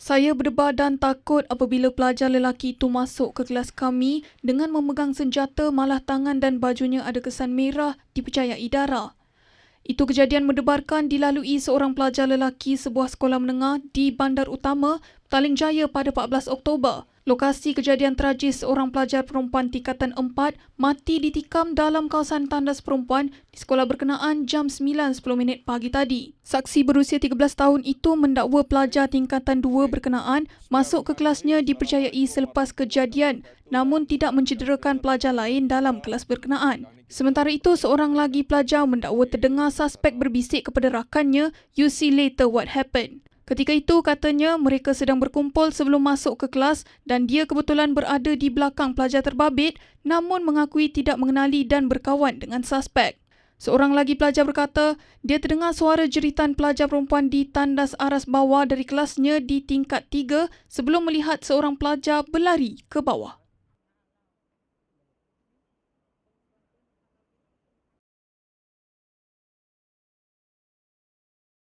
Saya berdebar dan takut apabila pelajar lelaki itu masuk ke kelas kami dengan memegang senjata malah tangan dan bajunya ada kesan merah dipercayai darah. Itu kejadian mendebarkan dilalui seorang pelajar lelaki sebuah sekolah menengah di Bandar Utama, Petaling Jaya pada 14 Oktober. Lokasi kejadian tragis seorang pelajar perempuan tingkatan 4 mati ditikam dalam kawasan tandas perempuan di sekolah berkenaan jam 9.10 minit pagi tadi. Saksi berusia 13 tahun itu mendakwa pelajar tingkatan 2 berkenaan masuk ke kelasnya dipercayai selepas kejadian namun tidak mencederakan pelajar lain dalam kelas berkenaan. Sementara itu, seorang lagi pelajar mendakwa terdengar suspek berbisik kepada rakannya, you see later what happened. Ketika itu katanya mereka sedang berkumpul sebelum masuk ke kelas dan dia kebetulan berada di belakang pelajar terbabit namun mengakui tidak mengenali dan berkawan dengan suspek. Seorang lagi pelajar berkata, dia terdengar suara jeritan pelajar perempuan di tandas aras bawah dari kelasnya di tingkat tiga sebelum melihat seorang pelajar berlari ke bawah.